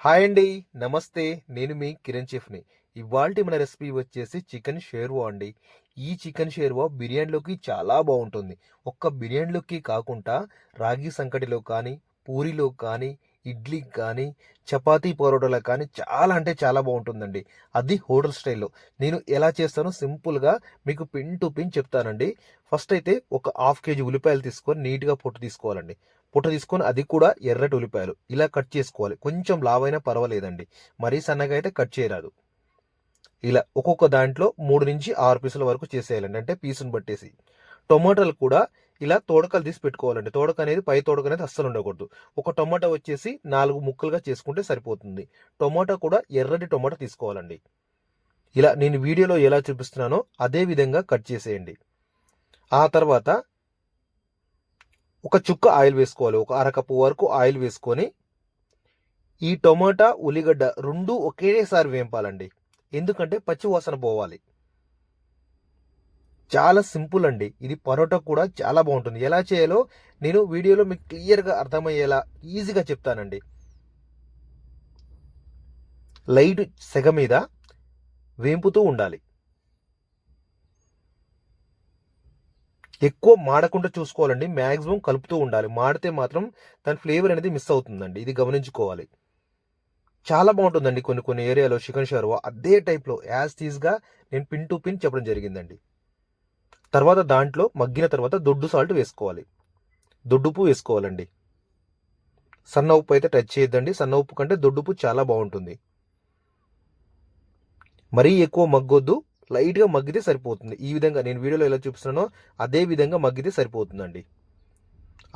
Hi అండి నమస్తే. నేను మీ కిరణ్ చెఫ్ని. ఇవాళ మన రెసిపీ వచ్చేసి చికెన్ షేర్వా అండి. ఈ చికెన్ షేర్వా బిర్యానీలోకి చాలా బాగుంటుంది. ఒక్క బిర్యానీలోకి కాకుండా రాగి సంకటిలో కానీ పూరిలో కానీ ఇడ్లీ కానీ చపాతీ పరోటాలో కానీ చాలా అంటే చాలా బాగుంటుందండి. అది హోటల్ స్టైల్లో. నేను ఎలా చేస్తానో సింపుల్గా మీకు పిన్ టు పిన్ చెప్తానండి. ఫస్ట్ అయితే ఒక హాఫ్ కేజీ ఉల్లిపాయలు తీసుకొని నీట్గా పొట్టు తీసుకోవాలండి. పుట్ట తీసుకొని అది కూడా ఎర్రటి ఉల్లిపాయలు. ఇలా కట్ చేసుకోవాలి. కొంచెం లావైనా పర్వాలేదండి. మరీ సన్నగా అయితే కట్ చేయరాదు. ఇలా ఒక్కొక్క దాంట్లో మూడు నుంచి ఆరు పీసుల వరకు చేసేయాలండి. అంటే పీసును బట్టేసి. టొమాటోలు కూడా ఇలా తోడకలు తీసి పెట్టుకోవాలండి. తోడక అనేది పై తోడక అనేది అస్సలు ఉండకూడదు. ఒక టొమాటో వచ్చేసి నాలుగు ముక్కలుగా చేసుకుంటే సరిపోతుంది. టొమాటో కూడా ఎర్రటి టొమాటో తీసుకోవాలండి. ఇలా నేను వీడియోలో ఎలా చూపిస్తున్నానో అదే విధంగా కట్ చేసేయండి. ఆ తర్వాత ఒక చుక్క ఆయిల్ వేసుకోవాలి. ఒక అరకప్పు వరకు ఆయిల్ వేసుకొని ఈ టొమాటా ఉల్లిగడ్డ రెండు ఒకేసారి వేంపాలండి. ఎందుకంటే పచ్చి వాసన పోవాలి. చాలా సింపుల్ అండి. ఇది పరోటా కూడా చాలా బాగుంటుంది. ఎలా చేయాలో నేను వీడియోలో మీకు క్లియర్గా అర్థమయ్యేలా ఈజీగా చెప్తానండి. లైట్ సెగ మీద వేంపుతూ ఉండాలి. ఎక్కువ మాడకుండా చూసుకోవాలండి. మ్యాక్సిమం కలుపుతూ ఉండాలి. మాడితే మాత్రం దాని ఫ్లేవర్ అనేది మిస్ అవుతుందండి. ఇది గమనించుకోవాలి. చాలా బాగుంటుందండి కొన్ని కొన్ని ఏరియాలో చికెన్ షర్వా. అదే టైప్లో యాజ్ తీస్గా నేను పిన్ టు పిన్ చెప్పడం జరిగిందండి. తర్వాత దాంట్లో మగ్గిన తర్వాత దొడ్డు సాల్ట్ వేసుకోవాలి. దొడ్డుపు వేసుకోవాలండి. సన్న ఉప్పు అయితే టచ్ చేయొద్దండి. సన్న ఉప్పు కంటే దొడ్డుపు చాలా బాగుంటుంది. మరీ ఎక్కువ మగ్గొద్దు. లైట్గా మగ్గితే సరిపోతుంది. ఈ విధంగా నేను వీడియోలో ఎలా చూపిస్తున్నానో అదే విధంగా మగ్గితే సరిపోతుందండి.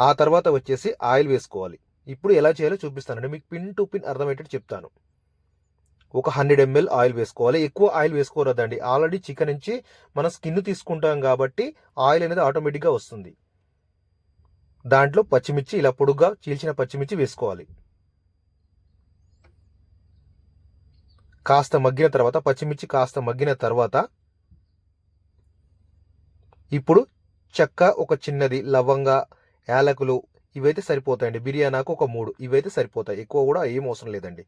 ఆ తర్వాత వచ్చేసి ఆయిల్ వేసుకోవాలి. ఇప్పుడు ఎలా చేయాలో చూపిస్తానండి. మీకు పిన్ టు పిన్ అర్థమయ్యేటట్టు చెప్తాను. ఒక హండ్రెడ్ ఎంఎల్ ఆయిల్ వేసుకోవాలి. ఎక్కువ ఆయిల్ వేసుకోరాదండి. ఆల్రెడీ చికెన్ నుంచి మనం స్కిన్ తీసుకుంటాం కాబట్టి ఆయిల్ అనేది ఆటోమేటిక్గా వస్తుంది. దాంట్లో పచ్చిమిర్చి ఇలా పొడుగ్గా చీల్చిన పచ్చిమిర్చి వేసుకోవాలి. కాస్త మగ్గిన తర్వాత పచ్చిమిర్చి కాస్త మగ్గిన తర్వాత ఇప్పుడు చెక్క ఒక చిన్నది లవంగ యాలకులు ఇవైతే సరిపోతాయండి. బిర్యానాకు ఒక మూడు ఇవైతే సరిపోతాయి. ఎక్కువ కూడా ఏం అవసరం లేదండి.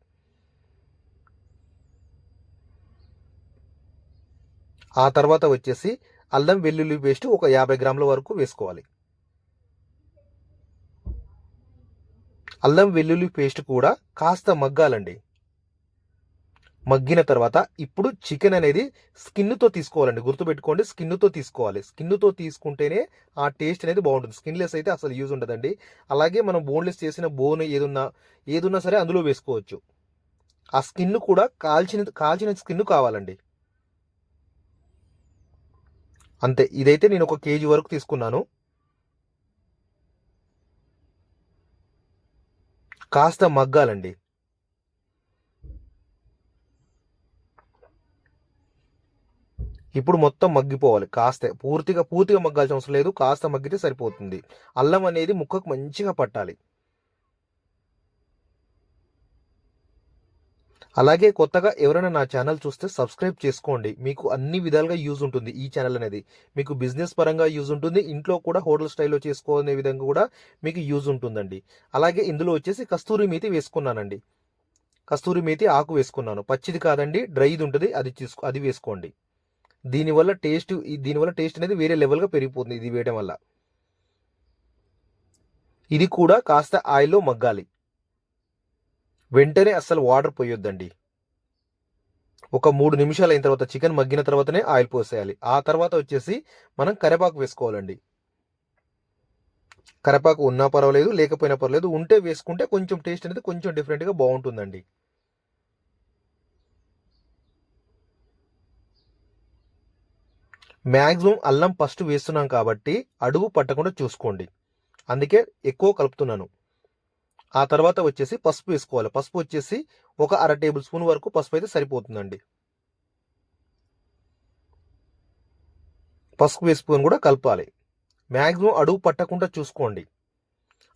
ఆ తర్వాత వచ్చేసి అల్లం వెల్లుల్లి పేస్ట్ ఒక యాభై గ్రాముల వరకు వేసుకోవాలి. అల్లం వెల్లుల్లి పేస్ట్ కూడా కాస్త మగ్గాలండి. మగ్గిన తర్వాత ఇప్పుడు చికెన్ అనేది స్కిన్తో తీసుకోవాలండి. గుర్తుపెట్టుకోండి స్కిన్తో తీసుకోవాలి. స్కిన్తో తీసుకుంటేనే ఆ టేస్ట్ అనేది బాగుంటుంది. స్కిన్లెస్ అయితే అసలు యూజ్ ఉండదండి. అలాగే మనం బోన్లెస్ చేసిన బోన్ ఏదున్నా ఏదున్నా సరే అందులో వేసుకోవచ్చు. ఆ స్కిన్ కూడా కాల్చిన కాల్చిన స్కిన్ కావాలండి. అంతే. ఇదైతే నేను ఒక కేజీ వరకు తీసుకున్నాను. కాస్త మగ్గాలండి. ఇప్పుడు మొత్తం మగ్గిపోవాలి. కాస్త పూర్తిగా పూర్తిగా మగ్గాల్సిన అవసరం లేదు. కాస్త మగ్గితే సరిపోతుంది. అల్లం అనేది ముక్కకు మంచిగా పట్టాలి. అలాగే కొత్తగా ఎవరైనా నా ఛానల్ చూస్తే సబ్స్క్రైబ్ చేసుకోండి. మీకు అన్ని విధాలుగా యూజ్ ఉంటుంది ఈ ఛానల్ అనేది. మీకు బిజినెస్ పరంగా యూజ్ ఉంటుంది. ఇంట్లో కూడా హోటల్ స్టైల్లో చేసుకోనే విధంగా కూడా మీకు యూజ్ ఉంటుందండి. అలాగే ఇందులో వచ్చేసి కస్తూరి మేతి వేసుకున్నానండి. కస్తూరి మేతి ఆకు వేసుకున్నాను. పచ్చిది కాదండి. డ్రైది ఉంటుంది. అది తీసుకో అది వేసుకోండి. దీనివల్ల టేస్ట్ దీనివల్ల టేస్ట్ అనేది వేరే లెవెల్గా పెరిగిపోతుంది ఇది వేయడం వల్ల. ఇది కూడా కాస్త ఆయిల్లో మగ్గాలి. వెంటనే అస్సలు వాటర్ పోయొద్దండి. ఒక మూడు నిమిషాలు అయిన తర్వాత చికెన్ మగ్గిన తర్వాతనే ఆయిల్ పోసేయాలి. ఆ తర్వాత వచ్చేసి మనం కరేపాకు వేసుకోవాలండి. కరివేపాకు ఉన్నా పర్వాలేదు లేకపోయినా పర్వాలేదు ఉంటే వేసుకుంటే కొంచెం టేస్ట్ అనేది కొంచెం డిఫరెంట్గా బాగుంటుందండి. మ్యాక్సిమం అల్లం ఫస్ట్ వేస్తున్నాం కాబట్టి అడుగు పట్టకుండా చూసుకోండి. అందుకే ఎక్కువ కలుపుతున్నాను. ఆ తర్వాత వచ్చేసి పసుపు వేసుకోవాలి. పసుపు వచ్చేసి ఒక అర టేబుల్ స్పూన్ వరకు పసుపు అయితే సరిపోతుందండి. పసుపు వేసుకొని కూడా కలపాలి. మ్యాక్సిమం అడుగు పట్టకుండా చూసుకోండి.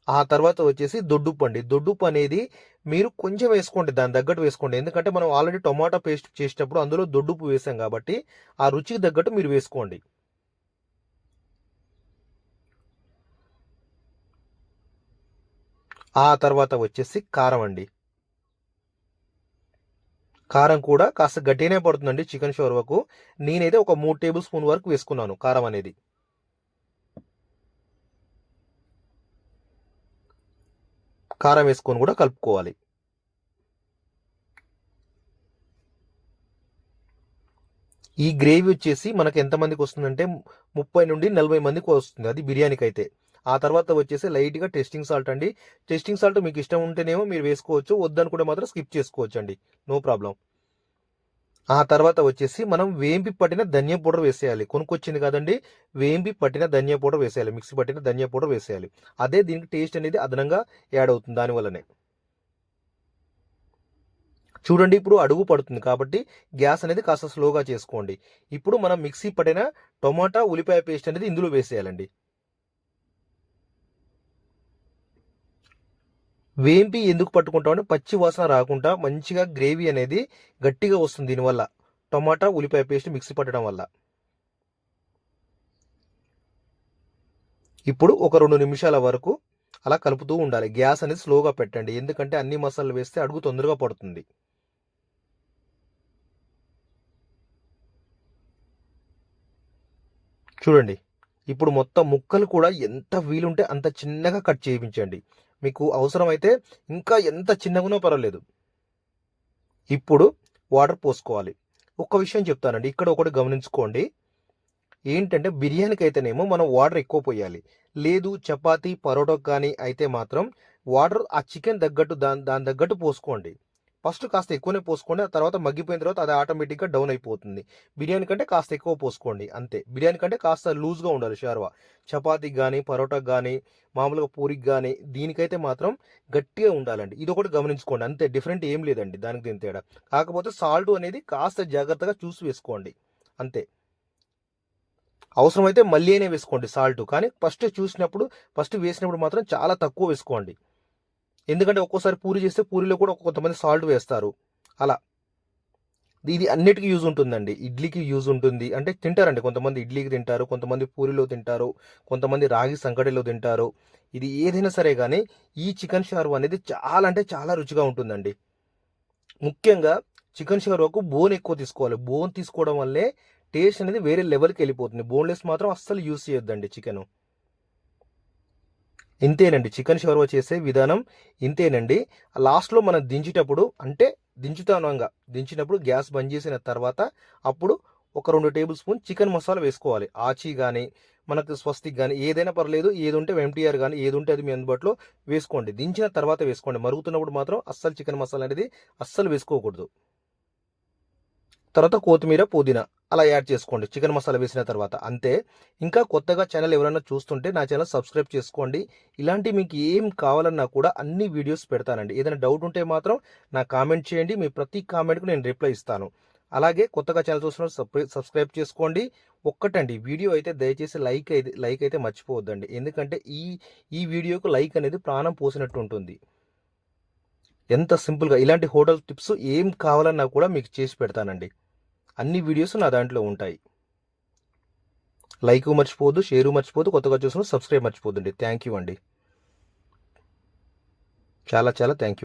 ఆ తర్వాత వచ్చేసి దొడ్డుప్పు అండి దొడ్డుప్పు అనేది మీరు కొంచెం వేసుకోండి దాని తగ్గట్టు వేసుకోండి. ఎందుకంటే మనం ఆల్రెడీ టొమాటో పేస్ట్ చేసేటప్పుడు అందులో దొడ్డుప్పు వేసాం కాబట్టి ఆ రుచికి తగ్గట్టు మీరు వేసుకోండి. ఆ తర్వాత వచ్చేసి కారం అండి. కారం కూడా కాస్త గట్టిగానే పడుతుందండి చికెన్ షోర్వకు. నేనైతే ఒక మూడు టేబుల్ స్పూన్ వరకు వేసుకున్నాను కారం అనేది. కారం వేసుకొని కూడా కలుపుకోవాలి. ఈ గ్రేవీ వచ్చేసి మనకు ఎంతమందికి వస్తుందంటే ముప్పై నుండి నలభై మందికి వస్తుంది అది బిర్యానీకి అయితే ఆ తర్వాత వచ్చేసి లైట్గా టెస్టింగ్ సాల్ట్ అండి. టెస్టింగ్ సాల్ట్ మీకు ఇష్టం ఉంటేనేమో మీరు వేసుకోవచ్చు వద్దనుకుంటే మాత్రం స్కిప్ చేసుకోవచ్చు అండి నో ప్రాబ్లం. ఆ తర్వాత వచ్చేసి మనం వేంపి పట్టిన ధనియా పౌడర్ వేసేయాలి. కొనుక్కొచ్చింది కదండి. వేంపి పట్టిన ధనియా పౌడర్ వేసేయాలి. మిక్సీ పట్టిన ధనియా పౌడర్ వేసేయాలి. అదే దీనికి టేస్ట్ అనేది అదనంగా యాడ్ అవుతుంది దానివల్లనే చూడండి ఇప్పుడు అడుగు పడుతుంది కాబట్టి గ్యాస్ అనేది కాస్త స్లోగా చేసుకోండి. ఇప్పుడు మనం మిక్సీ పట్టిన టొమాటా ఉల్లిపాయ పేస్ట్ అనేది ఇందులో వేసేయాలండి. వేంపి ఎందుకు పట్టుకుంటామంటే పచ్చి వాసన రాకుండా మంచిగా గ్రేవీ అనేది గట్టిగా వస్తుంది దీనివల్ల. టమాటా ఉల్లిపాయ పేస్ట్ మిక్సీ పట్టడం వల్ల. ఇప్పుడు ఒక రెండు నిమిషాల వరకు అలా కలుపుతూ ఉండాలి. గ్యాస్ అనేది స్లోగా పెట్టండి. ఎందుకంటే అన్ని మసాలాలు వేస్తే అడుగు తొందరగా పడుతుంది. చూడండి. ఇప్పుడు మొత్తం ముక్కలు కూడా ఎంత వీలుంటే అంత చిన్నగా కట్ చేయించండి. మీకు అవసరమైతే ఇంకా ఎంత చిన్నగానో పర్వాలేదు. ఇప్పుడు వాటర్ పోసుకోవాలి. ఒక్క విషయం చెప్తానండి. ఇక్కడ ఒకటి గమనించుకోండి. ఏంటంటే బిర్యానీకి అయితేనేమో మనం వాటర్ ఎక్కువ పోయాలి. లేదు చపాతీ పరోటా కానీ అయితే మాత్రం వాటర్ ఆ చికెన్ తగ్గట్టు దాని దాని తగ్గట్టు పోసుకోండి. ఫస్ట్ కాస్త ఎక్కువనే పోసుకోండి ఆ తర్వాత మగ్గిపోయిన తర్వాత అది ఆటోమేటిక్గా డౌన్ అయిపోతుంది. బిర్యానీ కంటే కాస్త ఎక్కువ పోసుకోండి అంతే. బిర్యానీ కంటే కాస్త లూజ్గా ఉండాలి షార్వా. చపాతీకి కానీ పరోటాకి కానీ మామూలుగా పూరికి కానీ దీనికైతే మాత్రం గట్టిగా ఉండాలండి. ఇది ఒకటి గమనించుకోండి అంతే. డిఫరెంట్ ఏం లేదండి దానికి దీని తేడా. కాకపోతే సాల్ట్ అనేది కాస్త జాగ్రత్తగా చూసి వేసుకోండి అంతే. అవసరమైతే మళ్ళీ అయినా వేసుకోండి సాల్ట్ కానీ ఫస్ట్ చూసినప్పుడు ఫస్ట్ వేసినప్పుడు మాత్రం చాలా తక్కువ వేసుకోండి. ఎందుకంటే ఒక్కోసారి పూరి చేస్తే పూరిలో కూడా కొంతమంది సాల్ట్ వేస్తారు. అలా. ఇది అన్నిటికీ యూజ్ ఉంటుందండి. ఇడ్లీకి యూజ్ ఉంటుంది. అంటే తింటారండి. కొంతమంది ఇడ్లీకి తింటారు కొంతమంది పూరిలో తింటారు కొంతమంది రాగి సంకటిలో తింటారు. ఇది ఏదైనా సరే కానీ ఈ చికెన్ షార్వ అనేది చాలా అంటే చాలా రుచిగా ఉంటుందండి. ముఖ్యంగా చికెన్ షార్వాకు బోన్ ఎక్కువ తీసుకోవాలి. బోన్ తీసుకోవడం వల్లే టేస్ట్ అనేది వేరే లెవెల్కి వెళ్ళిపోతుంది. బోన్లెస్ మాత్రం అస్సలు యూస్ చేయొద్దండి చికెను. ఇంతేనండి. చికెన్ షవర్వా చేసే విధానం ఇంతేనండి. లాస్ట్లో మనం దించేటప్పుడు అంటే దించుతానంగా. దించినప్పుడు గ్యాస్ బంద్ చేసిన తర్వాత అప్పుడు ఒక రెండు టేబుల్ స్పూన్ చికెన్ మసాలా వేసుకోవాలి. ఆచి కానీ మనకు స్వస్తిక్ కానీ ఏదైనా పర్లేదు ఏది ఉంటే ఎంటీఆర్ కానీ ఏది ఉంటే అది మీ అందుబాటులో వేసుకోండి. దించిన తర్వాత వేసుకోండి. మరుగుతున్నప్పుడు మాత్రం అస్సలు చికెన్ మసాలా అనేది అస్సలు వేసుకోకూడదు. తర్వాత కొత్తిమీర పుదీనా అలా యాడ్ చేసుకోండి. చికెన్ మసాలా వేసిన తర్వాత అంతే. ఇంకా కొత్తగా ఛానల్ ఎవరైనా చూస్తుంటే నా ఛానల్ సబ్స్క్రైబ్ చేసుకోండి. ఇలాంటి మీకు ఏం కావాలన్నా కూడా అన్ని వీడియోస్ పెడతానండి. ఏదైనా డౌట్ ఉంటే మాత్రం నా కామెంట్ చేయండి. మీ ప్రతి కామెంట్కు నేను రిప్లై ఇస్తాను. అలాగే కొత్తగా ఛానల్ చూస్తున్న సబ్స్క్రైబ్ చేసుకోండి. ఒక్కటండి వీడియో అయితే దయచేసి లైక్ అయితే లైక్ అయితే మర్చిపోవద్దండి. ఎందుకంటే ఈ ఈ వీడియోకు లైక్ అనేది ప్రాణం పోసినట్టు ఉంటుంది. ఎంత సింపుల్గా ఇలాంటి హోటల్ టిప్స్ ఏం కావాలన్నా కూడా మీకు చేసి పెడతానండి. అన్ని వీడియోస్ నా దాంట్లో ఉంటాయి. లైక్ మర్చిపోవద్దు షేరు మర్చిపోదు కొత్తగా చూసిన సబ్స్క్రైబ్ మర్చిపోదండి థ్యాంక్ యూ అండి. చాలా చాలా థ్యాంక్ యూ